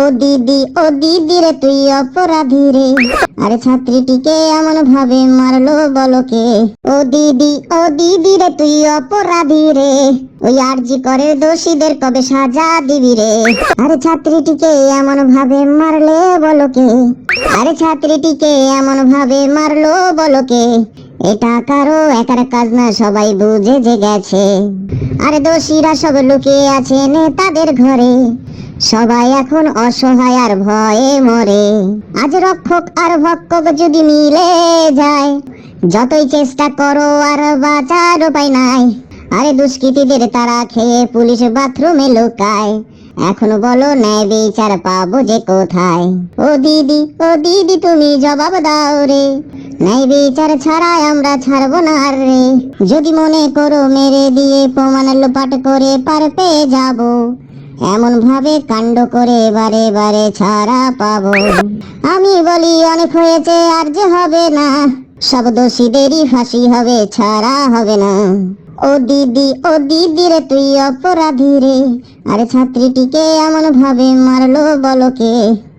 ও দিদি ও দিদি রে, তুই অপরাধী রে আরে ছাত্রীটিকে এমন ভাবে মারলো বলো কে ও দিদি ও দিদি রে, তুই অপরাধী রে ওই আরজি করে দোষীদের কবে সাজা দিবি রে। আরে ছাত্রীটিকে এমন ভাবে মারলে বলো কে আরে ছাত্রীটিকে এমন ভাবে মারলো বলো কে এটা কারও একার কাজ না, সবাই বুঝে যে গেছে। আরে দোষীরা সব লুকিয়ে আছে নেতাদের ঘরে। সবাই এখন অসহায় আর ভয়ে মরে। আজ রক্ষক আর ভক্ষক যদি মিলে যায়, যতই চেষ্টা করো আর বাঁচার উপায় নাই। আরে দুষ্কৃতীদের তারা খেয়ে পুলিশ বাথরুমে লুকায়। এখন বলো ন্যায় বিচার পাবো যে কোথায়? ও দিদি ও দিদি, তুমি জবাব দাও রে। ন্যায় বিচার ছাড়া আমরা ছাড়বো না রে। যদি মনে করো মেরে দিয়ে প্রমাণ লোপাট করে পার পেয়ে যাব এমন ভাবে কাণ্ড করে এবারে বারে ছাড়া পাব। আমি বলি, অনেক হয়েছে, আর যে হবে না। সব দোষীদেরই ফাঁসি হবে, ছাড়া হবে না। ও দিদি ও দিদি রে, তুই অপরাধী রে। আরে ছাত্রীটিকে এমন ভাবে মারলো বলো কে?